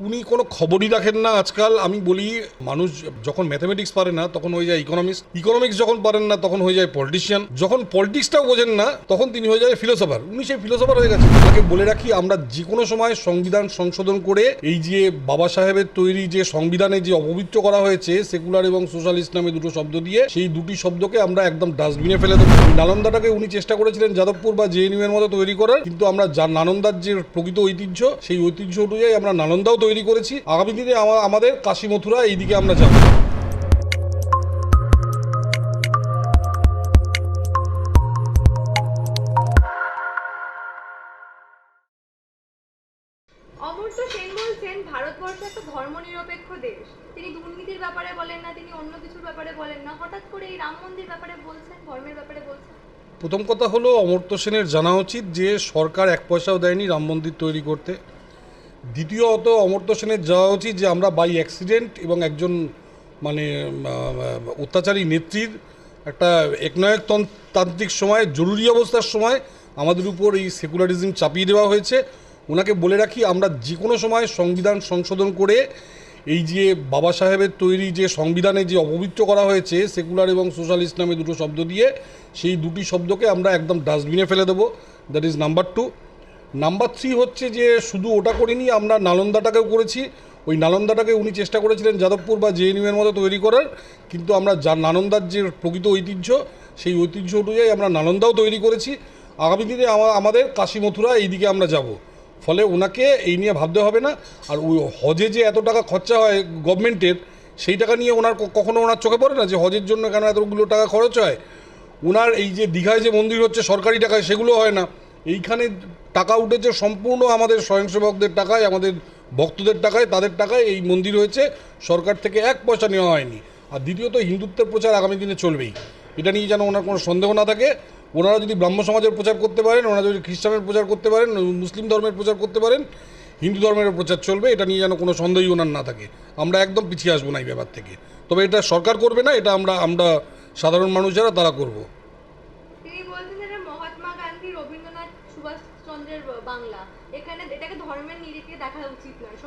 উনি কোনো খবরই রাখেন না আজকাল। আমি বলি, মানুষ যখন ম্যাথামেটিক্স পারে না, তখন হয়ে যায় ইকোনমিক্স ইকোনমিক্স যখন পারেন না, তখন হয়ে যায় পলিটিশিয়ান যখন পলিটিক্সটাও বোঝেন না, তখন তিনি হয়ে যায় ফিলোসফার উনি সেই ফিলোসফার হয়ে গেছে তাকে বলে রাখি, আমরা যে কোনো সময় সংবিধান সংশোধন করে, এই যে বাবা সাহেবের তৈরি যে সংবিধানে যে অপবিত্র করা হয়েছে সেকুলার এবং সোশ্যালিস্ট নামে দুটো শব্দ দিয়ে, সেই দুটি শব্দকে আমরা একদম ডাস্টবিনে ফেলে দেবো। নালন্দাটাকে উনি চেষ্টা করেছিলেন যাদবপুর বা জেএনইউ এর মতো তৈরি করার, কিন্তু আমরা যা নালন্দার যে প্রকৃত ঐতিহ্য, সেই ঐতিহ্য অনুযায়ী আমরা নালন্দাও তৈরি করেছি। আগামী দিনে আমা- আমাদের কাশী মথুরা এইদিকে আমরা যাব। অমর্ত্য সেন বলছেন ভারতবর্ষ একটা ধর্মনিরপেক্ষ দেশ। তিনি দুর্নীতির ব্যাপারে বলেন না তিনি অন্য কিছুর ব্যাপারে বলেন না। হঠাৎ করে এই রাম মন্দির ব্যাপারে বলছেন ধর্মের ব্যাপারে বলছেন? প্রথম কথা হলো অমর্ত্য সেনের জানা উচিত যে সরকার এক পয়সাও দেয়নি রাম মন্দির তৈরি করতে। দ্বিতীয়ত অমর্ত্য সেনের যাওয়া উচিত যে আমরা বাই অ্যাক্সিডেন্ট এবং একজন মানে অত্যাচারী নেত্রীর একটা একনায়কতন- তান্ত্রিক সময়, জরুরি অবস্থার সময় আমাদের উপর এই সেকুলারিজম চাপিয়ে দেওয়া হয়েছে। ওনাকে বলে রাখি, আমরা যে কোনো সময় সংবিধান সংশোধন করে এই যে বাবা সাহেবের তৈরি যে সংবিধানে যে অপবিত্র করা হয়েছে সেকুলার এবং সোশ্যালিস্ট নামে দুটো শব্দ দিয়ে, সেই দুটি শব্দকে আমরা একদম ডাস্টবিনে ফেলে দেবো। That is number two number three হচ্ছে যে শুধু ওটা করিনি, আমরা নালন্দাটাকেও করেছি। ওই নালন্দাটাকে উনি চেষ্টা করেছিলেন যাদবপুর বা জেএনইউ এর মতো তৈরি করার, কিন্তু আমরা যা নালন্দার যে প্রকৃত ঐতিহ্য, সেই ঐতিহ্য অনুযায়ী আমরা নালন্দাও তৈরি করেছি। আগামী দিনে আমা- আমাদের কাশী মথুরা এইদিকে আমরা যাব। ফলে ওনাকে এই নিয়ে ভাবতে হবে না। আর ওই হজে যে এত টাকা খরচা হয় গভর্নমেন্টের, সেই টাকা নিয়ে ওনার কখনো ওনার চোখে পড়ে না যে হজের জন্য কেন এতগুলো টাকা খরচ হয়? ওনার এই যে দীঘায় যে মন্দির হচ্ছে, সরকারি টাকায় সেগুলো হয় না। এইখানে টাকা উঠেছে সম্পূর্ণ আমাদের স্বয়ংসেবকদের টাকায়, আমাদের ভক্তদের টাকায়, তাদের টাকায় এই মন্দির হয়েছে। সরকার থেকে এক পয়সা নেওয়া হয়নি। আর দ্বিতীয়ত হিন্দুত্বের প্রচার আগামী দিনে চলবেই। এটা নিয়ে যেন ওনার কোনো সন্দেহ না থাকে। ওনারা যদি ব্রাহ্ম সমাজের প্রচার করতে পারেন, ওনারা যদি খ্রিস্টানের প্রচার করতে পারেন, মুসলিম ধর্মের প্রচার করতে পারেন, হিন্দু ধর্মের প্রচার চলবে, এটা নিয়ে যেন কোনো সন্দেহই ওনার না থাকে। আমরা একদম পিছিয়ে আসব না এই ব্যাপার থেকে। তবে এটা সরকার করবে না, এটা আমরা আমরা সাধারণ মানুষ যারা, তারা করব তিনি বলছেন এটা মহাত্মা গান্ধী রবীন্দ্রনাথ সুভাষচন্দ্রের বাংলা এখানে এটাকে ধর্মের নিরিখে দেখা উচিত নয় সমীচীন নয়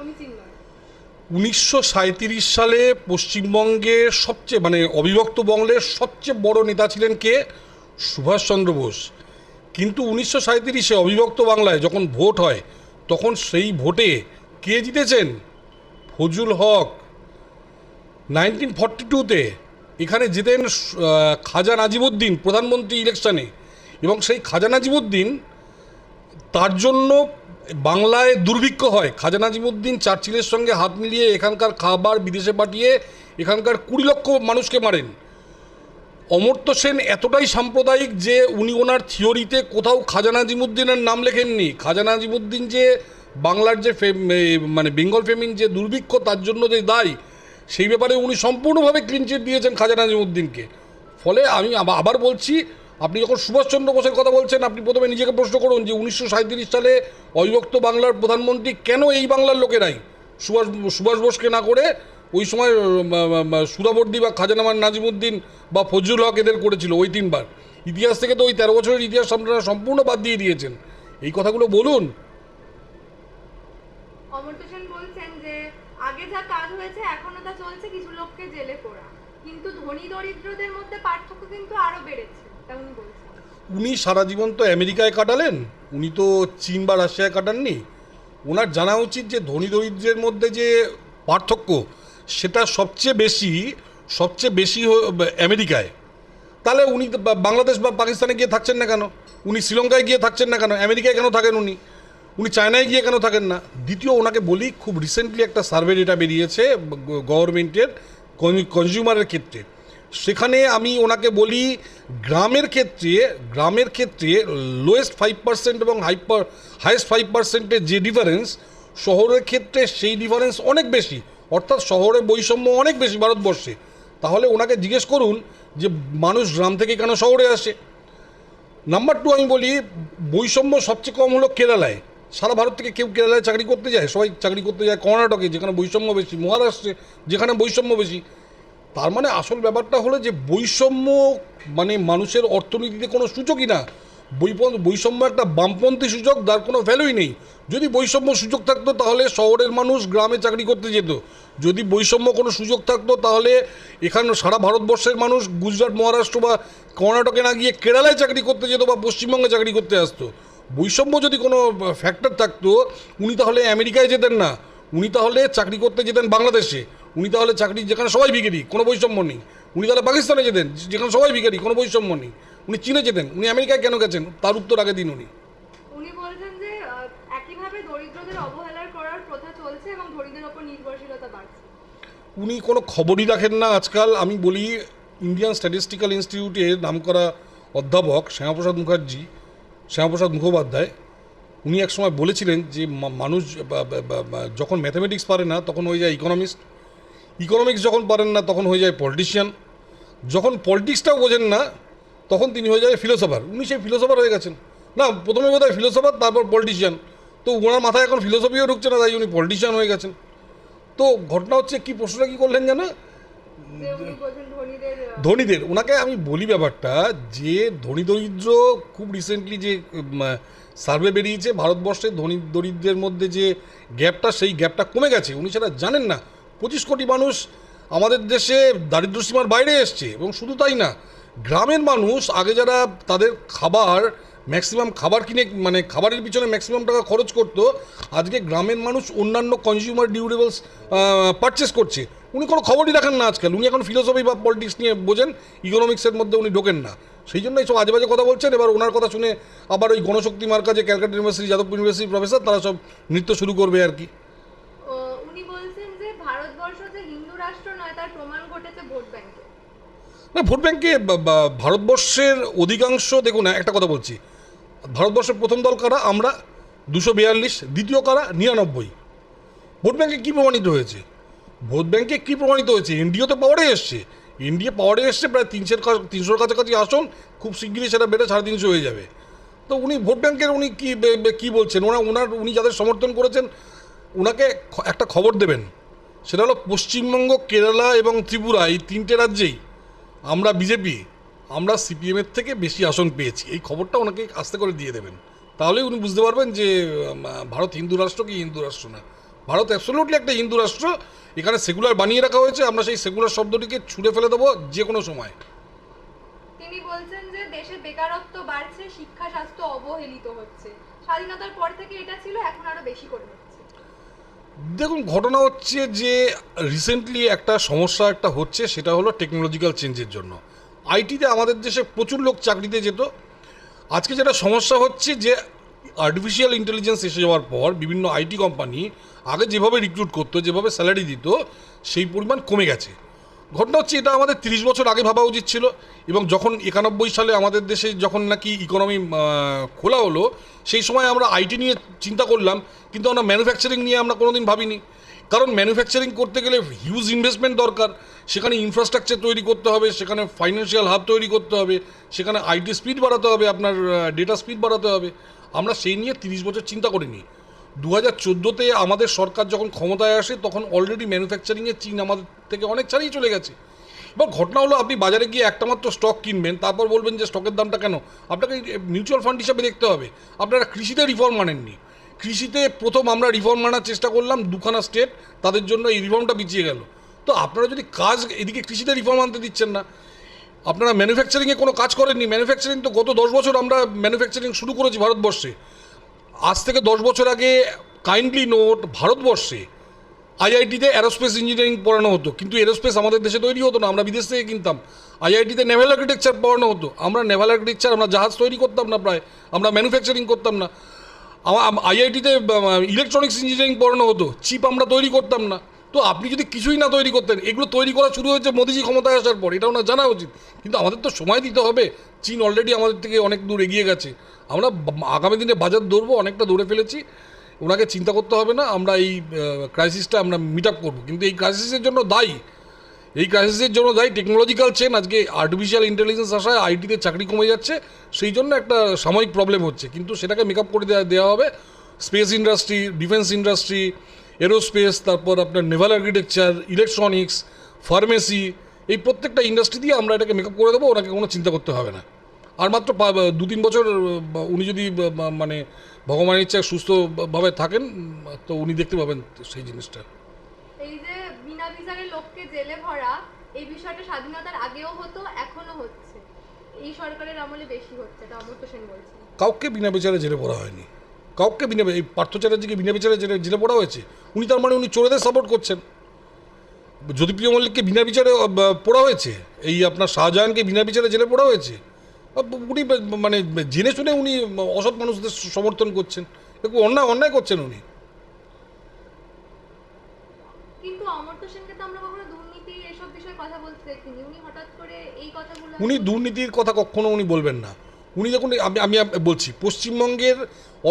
উনিশশো সাঁইত্রিশ সালে পশ্চিমবঙ্গে সবচেয়ে মানে অবিভক্ত বঙ্গের সবচেয়ে বড় নেতা ছিলেন কে? সুভাষচন্দ্র বোস। কিন্তু উনিশশো সাঁইত্রিশে অবিভক্ত বাংলায় যখন ভোট হয়, তখন সেই ভোটে কে জিতেছেন? ফজুল হক। নাইনটিন ফর্টি টুতে এখানে জিতেন খাজা নাজিবুদ্দিন প্রধানমন্ত্রী ইলেকশনে। এবং সেই খাজা নাজিবুদ্দিন তার জন্য বাংলায় দুর্ভিক্ষ হয়। খাজা নাজিমুদ্দিন চার্চিলের সঙ্গে হাত মিলিয়ে এখানকার খাবার বিদেশে পাঠিয়ে এখানকার কুড়ি লক্ষ মানুষকে মারেন। অমর্ত্য সেন এতটাই সাম্প্রদায়িক যে উনি ওনার থিওরিতে কোথাও খাজা নাজিমুদ্দিনের নাম লেখেননি। খাজা নাজিমুদ্দিন যে বাংলার যে মানে বেঙ্গল ফেমিন যে দুর্ভিক্ষ, তার জন্য যে দায়ী, সেই ব্যাপারে উনি সম্পূর্ণভাবে ক্লিনচিট দিয়েছেন খাজা নাজিমুদ্দিনকে ফলে আমি আবা- আবার বলছি আপনি যখন সুভাষচন্দ্র বোসের কথা বলছেন, আপনি প্রথমে নিজেকে প্রশ্ন করুন যে উনিশশো সাঁইত্রিশ সালে অবিভক্ত বাংলার প্রধানমন্ত্রী কেন এই বাংলার লোকেরাই সুভাষ সুভাষ বোসকে না করে ওই সময় সুরাবর্দী বা খাজানামান নাজিমুদ্দিন বা ফজলুল হক এদের করেছিল ওই তিনবার। ইতিহাস থেকে তো ওই তেরো বছরের ইতিহাস আপনারা সম্পূর্ণ বাদ দিয়ে দিয়েছেন। এই কথাগুলো বলুন। কিন্তু ধনী দরিদ্রদের মধ্যে পার্থক্য কিন্তু আরও বেড়েছে। উনি সারা জীবন তো আমেরিকায় কাটালেন, উনি তো চীন বা রাশিয়ায় কাটাননি। ওনার জানা উচিত যে ধনী দরিদ্রের মধ্যে যে পার্থক্য, সেটা সবচেয়ে বেশি সবচেয়ে বেশি আমেরিকায়। তাহলে উনি বাংলাদেশ বা পাকিস্তানে গিয়ে থাকছেন না কেন? উনি শ্রীলঙ্কায় গিয়ে থাকছেন না কেন? আমেরিকায় কেন থাকেন উনি? উনি চায়নায় গিয়ে কেন থাকেন না? দ্বিতীয়, ওনাকে বলি, খুব রিসেন্টলি একটা সার্ভে ডেটা বেরিয়েছে গভর্নমেন্টের কনজিউমারের ক্ষেত্রে। সেখানে আমি ওনাকে বলি, গ্রামের ক্ষেত্রে গ্রামের ক্ষেত্রে লোয়েস্ট ফাইভ পার্সেন্ট এবং হাইপার হাইয়েস্ট ফাইভ পার্সেন্টের যে ডিফারেন্স শহরের ক্ষেত্রে সেই ডিফারেন্স অনেক বেশি। অর্থাৎ শহরে বৈষম্য অনেক বেশি ভারতবর্ষে। তাহলে ওনাকে জিজ্ঞেস করুন যে, মানুষ গ্রাম থেকে কেন শহরে আসে? নাম্বার টু আমি বলি, বৈষম্য সবচেয়ে কম হলো কেরালায়। সারা ভারত থেকে কেউ কেরালায় চাকরি করতে যায়? সবাই চাকরি করতে যায় কর্ণাটকে, যেখানে বৈষম্য বেশি, মহারাষ্ট্রে, যেখানে বৈষম্য বেশি। তার মানে আসল ব্যাপারটা হলো যে বৈষম্য মানে মানুষের অর্থনীতিতে কোনো সূচকই না। বৈষম্য একটা বামপন্থী সুযোগ তার কোনো ভ্যালুই নেই। যদি বৈষম্য সুযোগ থাকতো তাহলে শহরের মানুষ গ্রামে চাকরি করতে যেত। যদি বৈষম্য কোনো সুযোগ থাকতো তাহলে এখানে সারা ভারতবর্ষের মানুষ গুজরাট, মহারাষ্ট্র বা কর্ণাটকে না গিয়ে কেরালায় চাকরি করতে যেত বা পশ্চিমবঙ্গে চাকরি করতে আসতো। বৈষম্য যদি কোনো ফ্যাক্টর থাকতো, উনি তাহলে আমেরিকায় যেতেন না। উনি তাহলে চাকরি করতে যেতেন বাংলাদেশে। উনি তাহলে চাকরি যেখানে সবাই ভিখারি কোনো বৈষম্য নেই। উনি তাহলে পাকিস্তানে যেতেন যেখানে সবাই ভিখারি কোনো বৈষম্য নেই। উনি চীনে যেতেন উনি আমেরিকায় কেন গেছেন? তার উত্তর আগে দিন উনি। উনি কোনো খবরই রাখেন না আজকাল। আমি বলি ইন্ডিয়ান স্ট্যাটিস্টিক্যাল ইনস্টিটিউটের নামকরা অধ্যাপক শ্যামাপ্রসাদ মুখার্জি শ্যামাপ্রসাদ মুখোপাধ্যায় উনি একসময় বলেছিলেন যে মানুষ যখন ম্যাথামেটিক্স পারে না তখন হয়ে যায় ইকোনমিস্ট ইকোনমিক্স যখন পারেন না তখন হয়ে যায় পলিটিশিয়ান যখন পলিটিক্সটাও বোঝেন না তখন তিনি হয়ে যায় ফিলোসফার উনি সেই ফিলোসফার হয়ে গেছেন। না প্রথমে বোধ হয় ফিলোসফার তারপর পলিটিশিয়ান তো ওনার মাথায় এখন ফিলোসফিও ঢুকছে না তাই উনি পলিটিশিয়ান হয়ে গেছেন। তো ঘটনা হচ্ছে কি প্রশ্নটা কি করলেন জানো? ধনীদের ওনাকে আমি বলি ব্যাপারটা যে ধনী দরিদ্র খুব রিসেন্টলি যে সার্ভে বেরিয়েছে ভারতবর্ষে ধনী দরিদ্রের মধ্যে যে গ্যাপটা সেই গ্যাপটা কমে গেছে। উনি সেটা জানেন না। পঁচিশ কোটি মানুষ আমাদের দেশে দারিদ্র সীমার বাইরে এসছে, এবং শুধু তাই না, গ্রামের মানুষ আগে যারা তাদের খাবার ম্যাক্সিমাম খাবার কিনে মানে খাবারের পিছনে ম্যাক্সিমাম টাকা খরচ করতো, আজকে গ্রামের মানুষ অন্যান্য কনজিউমার ডিউরেবলস পারচেস করছে। উনি কোনো খবরই রাখেন না আজকাল। উনি এখন ফিলোসফি বা পলিটিক্স নিয়ে বোঝেন ইকোনমিক্সের মধ্যে উনি ঢোকেন না। সেই জন্য এইসব আজে বাজে কথা বলছেন। এবার ওনার কথা শুনে আবার ওই গণশক্তি মার্কা যে ক্যালকাটা ইউনিভার্সিটি, যাদবপুর ইউনিভার্সিটির প্রফেসর তারা সব নৃত্য শুরু করবে আর কি আহ, উনি বলছেন যে ভারতবর্ষ যে হিন্দু রাষ্ট্র নয় তার প্রমাণ ঘটেছে ভোট ব্যাংকে না, ভোট ব্যাংকে ভারতবর্ষের অধিকাংশ, দেখুন, একটা কথা বলছি। ভারতবর্ষের প্রথম দল কারা? আমরা দুশো বিয়াল্লিশ, দ্বিতীয় কারা? নিরানব্বই। ভোট ব্যাংকে কী প্রমাণিত হয়েছে? ভোট ব্যাংকে কী প্রমাণিত হয়েছে? এনডিও তো পাওয়ারে এসছে। এনডিএ পাওয়ারে এসছে, প্রায় তিনশোর তিনশোর কাছাকাছি আসন, খুব শিগগিরই সেটা বেড়ে সাড়ে তিনশো হয়ে যাবে। তো উনি, ভোট ব্যাংকের উনি কী কী বলছেন? ওনা ওনার উনি যাদের সমর্থন করেছেন ওনাকে একটা খবর দেবেন। সেটা হলো পশ্চিমবঙ্গ, কেরালা এবং ত্রিপুরা, এই তিনটে রাজ্যেই আমরা বিজেপি, আমরা সিপিএমের থেকে বেশি আসন পেয়েছি। এই খবরটা ওনাকে আস্তে করে দিয়ে দেবেন। তাহলে উনি বুঝতে পারবেন যে ভারত হিন্দু রাষ্ট্র কি হিন্দু রাষ্ট্র না। ভারত অ্যাবসোলুটলি একটা হিন্দু রাষ্ট্র। এখানে সেকুলার বানিয়ে রাখা হয়েছে। আমরা সেই সেকুলার শব্দটিকে ছুঁড়ে ফেলে দেবো যে কোনো সময়। তিনি বলছেন যে, দেশে বেকারত্ব বাড়ছে, শিক্ষা স্বাস্থ্য অবহেলিত হচ্ছে। স্বাধীনতার পর থেকে এটা ছিল, এখন আরও বেশি করে দেখুন, ঘটনা হচ্ছে যে রিসেন্টলি একটা সমস্যা একটা হচ্ছে, সেটা হলো টেকনোলজিক্যাল চেঞ্জের জন্য। আইটিতে আমাদের দেশে প্রচুর লোক চাকরিতে যেত। আজকে যেটা সমস্যা হচ্ছে যে আর্টিফিশিয়াল ইন্টেলিজেন্স এসে যাওয়ার পর বিভিন্ন আইটি কোম্পানি আগে যেভাবে রিক্রুট করতো, যেভাবে স্যালারি দিত, সেই পরিমাণ কমে গেছে। ঘটনা হচ্ছে এটা আমাদের তিরিশ বছর আগে ভাবা উচিত ছিল এবং যখন একানব্বই সালে আমাদের দেশে যখন নাকি ইকোনমি খোলা হলো, সেই সময় আমরা আইটি নিয়ে চিন্তা করলাম, কিন্তু আমরা ম্যানুফ্যাকচারিং নিয়ে আমরা কোনোদিন ভাবিনি। কারণ ম্যানুফ্যাকচারিং করতে গেলে হিউজ ইনভেস্টমেন্ট দরকার, সেখানে ইনফ্রাস্ট্রাকচার তৈরি করতে হবে, সেখানে ফাইন্যান্সিয়াল হাব তৈরি করতে হবে, সেখানে আইটি স্পিড বাড়াতে হবে, আপনার ডেটা স্পিড বাড়াতে হবে। আমরা সেই নিয়ে তিরিশ বছর চিন্তা করিনি। দু হাজার আমাদের সরকার যখন ক্ষমতায় আসে, তখন অলরেডি ম্যানুফ্যাকচারিংয়ে চীন আমাদের থেকে অনেক ছাড়িয়ে চলে গেছে। এবার ঘটনা হলো, আপনি বাজারে গিয়ে একটা মাত্র স্টক কিনবেন, তারপর বলবেন যে স্টকের দামটা কেন? আপনাকে মিউচুয়াল ফান্ড হিসাবে দেখতে হবে। আপনারা কৃষিতে রিফর্ম আনেননি। কৃষিতে প্রথম আমরা রিফর্ম আনার চেষ্টা করলাম, দুখানা স্টেট তাদের জন্য এই রিফর্মটা পিছিয়ে গেল। তো আপনারা যদি কাজ এদিকে কৃষিতে রিফর্ম আনতে দিচ্ছেন না, আপনারা ম্যানুফ্যাকচারিংয়ে কোনো কাজ করেননি। ম্যানুফ্যাকচারিং তো গত দশ বছর আমরা ম্যানুফ্যাকচারিং শুরু করেছি ভারতবর্ষে। আজ থেকে দশ বছর আগে কাইন্ডলি নোট ভারতবর্ষে আইআইটিতে অ্যারোস্পেস ইঞ্জিনিয়ারিং পড়ানো হতো। কিন্তু এরোস্পেস আমাদের দেশে তৈরি হতো না, আমরা বিদেশ থেকে কিনতাম। আইআইটিতে নেভাল আর্কিটেকচার পড়ানো হতো। আমরা নেভাল আর্কিটেকচার আমরা জাহাজ তৈরি করতাম না প্রায়, আমরা ম্যানুফ্যাকচারিং করতাম না। আইআইটিতে ইলেকট্রনিক্স ইঞ্জিনিয়ারিং পড়ানো হতো। চিপ আমরা তৈরি করতাম না। তো আপনি যদি কিছুই না তৈরি করতেন, এগুলো তৈরি করা শুরু হয়েছে মোদিজি ক্ষমতায় আসার পর এটা ওনার জানা উচিত। কিন্তু আমাদের তো সময় দিতে হবে। চীন অলরেডি আমাদের থেকে অনেক দূর এগিয়ে গেছে। আমরা আগামী দিনে বাজার দৌড়বো অনেকটা দৌড়ে ফেলেছি। ওনাকে চিন্তা করতে হবে না, আমরা এই ক্রাইসিসটা আমরা মিট আপ করব। কিন্তু এই ক্রাইসিসের জন্য দায়ী। এই ক্রাইসিসের জন্য দায়ী টেকনোলজিক্যাল চেন আজকে আর্টিফিশিয়াল ইন্টেলিজেন্স আসায় আইটিতে চাকরি কমে যাচ্ছে। সেই জন্য একটা সাময়িক প্রবলেম হচ্ছে। কিন্তু সেটাকে মেকআপ করে দেওয়া দেওয়া হবে। Space industry defence industry aerospace তারপর আপনার নেভাল আর্কিটেকচার ইলেকট্রনিক্স ফার্মেসি এই প্রত্যেকটা ইন্ডাস্ট্রি দিয়ে আমরা এটাকে মেকআপ করে দেবো ওনাকে কোনো চিন্তা করতে হবে না। আর মাত্র দু তিন বছর উনি যদি মানে ভগবানের ইচ্ছায় সুস্থভাবে থাকেন তো উনি দেখতে পাবেন সেই জিনিসটা। এই যে বিনা বিচারে লোককে জেলে ভরা এই বিষয়টা স্বাধীনতার আগেও হতো এখনও হচ্ছে। এই সরকারের আমলে বেশি হচ্ছে এটা অমর্ত্য সেন বলছেন। কাউকে বিনা বিচারে জেলে পড়া হয়নি। কাউকে বিনা এই পার্থ চ্যাটার্জিকে বিনা বিচারে জেলে জেলে পড়া হয়েছে উনি তার মানে উনি চোরেদের সাপোর্ট করছেন। জ্যোতিপ্রিয় মল্লিককে বিনা বিচারে পড়া হয়েছে এই আপনার শাহজাহানকে বিনা বিচারে জেলে পড়া হয়েছে উনি মানে জেনে শুনে উনি অসৎ মানুষদের সমর্থন করছেন একটু অন্যায় অন্যায় করছেন উনি। উনি দুর্নীতির কথা কখনো উনি বলবেন না। উনি দেখুন, আমি আমি বলছি, পশ্চিমবঙ্গের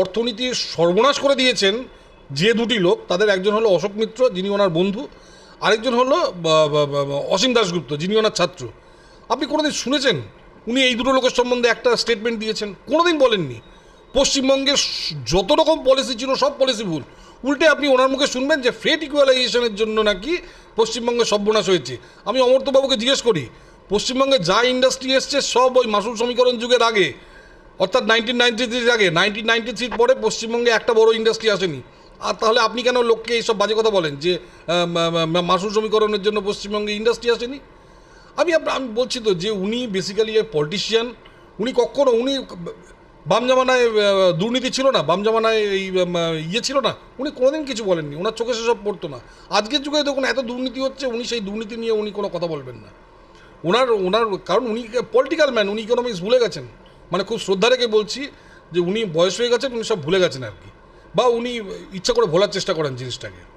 অর্থনীতির সর্বনাশ করে দিয়েছেন যে দুটি লোক, তাদের একজন হলো অশোক মিত্র, যিনি ওনার বন্ধু, আরেকজন হলো অসীম দাশগুপ্ত, যিনি ওনার ছাত্র। আপনি কোনোদিন শুনেছেন? উনি এই দুটো লোকের সম্বন্ধে একটা স্টেটমেন্ট দিয়েছেন। কোনোদিন বলেননি। পশ্চিমবঙ্গের যত রকম পলিসি ছিল, সব পলিসি ভুল। উল্টে আপনি ওনার মুখে শুনবেন যে ফ্রেট ইকুয়ালাইজেশনের জন্য নাকি পশ্চিমবঙ্গে সর্বনাশ হয়েছে। আমি অমর্ত্যবাবুকে জিজ্ঞেস করি পশ্চিমবঙ্গে যা ইন্ডাস্ট্রি এসছে সব ওই মাসুল সমীকরণ যুগের আগে, অর্থাৎ নাইনটিন নাইনটি থ্রির আগে নাইনটিন নাইনটি থ্রির পরে পশ্চিমবঙ্গে একটা বড় ইন্ডাস্ট্রি আসেনি। আর তাহলে আপনি কেন লোককে এইসব বাজে কথা বলেন যে মাসুল সমীকরণের জন্য পশ্চিমবঙ্গে ইন্ডাস্ট্রি আসেনি? আমি আমি বলছি তো যে উনি বেসিক্যালি এ পলিটিশিয়ান উনি কখনো, উনি বাম জামানায় দুর্নীতি ছিল না, বাম জামানায় এই ইয়ে ছিল না, উনি কোনোদিন কিছু বলেননি, ওনার চোখে সেসব পড়তো না। আজকের যুগে দেখুন এত দুর্নীতি হচ্ছে, উনি সেই দুর্নীতি নিয়ে উনি কোনো কথা বলবেন না। ওনার ওনার কারণ উনি পলিটিক্যাল ম্যান উনি ইকোনমিক্স ভুলে গেছেন। মানে খুব শ্রদ্ধা রেখে বলছি যে উনি বয়স হয়ে গেছেন উনি সব ভুলে গেছেন আর কি। বা উনি ইচ্ছা করে ভোলার চেষ্টা করেন জিনিসটাকে।